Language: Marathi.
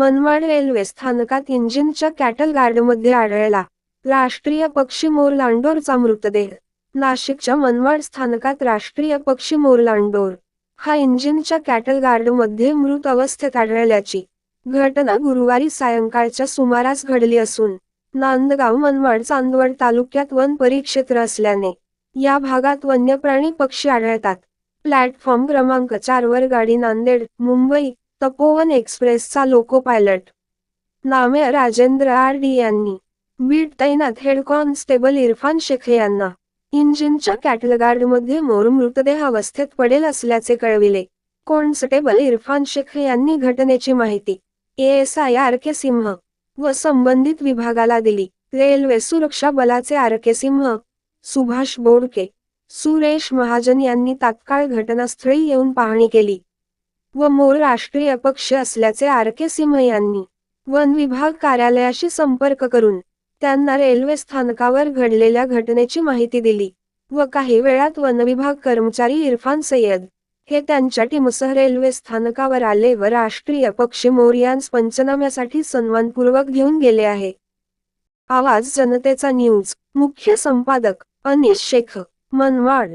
मनमाड रेल्वे स्थानकात इंजिनच्या कॅटल गार्डमध्ये आढळला. राष्ट्रीय पक्षी मोर लांडोरचा मृतदेह. नाशिकच्या मनमाड स्थानकात राष्ट्रीय पक्षी मोर लांडोर. हा इंजिनच्या कॅटल गार्डमध्ये मृत अवस्थेत आढळल्याची घटना गुरुवारी सायंकाळच्या सुमारास घडली असून नांदगाव मनमाड चांदवड तालुक्यात वन परिक्षेत्र असल्याने या भागात वन्यप्राणी पक्षी आढळतात. प्लॅटफॉर्म क्रमांक चार वर गाडी नांदेड मुंबई तपोवन एक्सप्रेसचा लोको पायलट नामे राजेंद्र आर डी यांनी. बीड तैनात हेड कॉन्स्टेबल इरफान शेख यांना. इंजिनच्या कॅटलगार्डमध्ये मोर मृतदेह अवस्थेत पडेल असल्याचे कळविले. कॉन्स्टेबल इरफान शेख यांनी घटनेची माहिती. एएसआय आर के सिंह व संबंधित विभागाला दिली. रेल्वे सुरक्षा बलाचे आर के सिंह सुभाष बोडके सुरेश महाजन यांनी तात्काळ घटनास्थळी येऊन पाहणी केली. व मोर राष्ट्रीय पक्ष असल्याचे आर के सिंह यांनी वन विभाग कार्यालयाशी संपर्क करून त्यांना रेल्वे स्थानकावर घडलेल्या घटनेची माहिती दिली व काही वेळात वनविभाग कर्मचारी इरफान सय्यद हे त्यांच्या टीमसह रेल्वे स्थानकावर आले व राष्ट्रीय पक्षी मोरियांस पंचनाम्यासाठी सन्मानपूर्वक घेऊन गेले आहे. आवाज जनतेचा न्यूज. मुख्य संपादक अनिश शेख मनवाड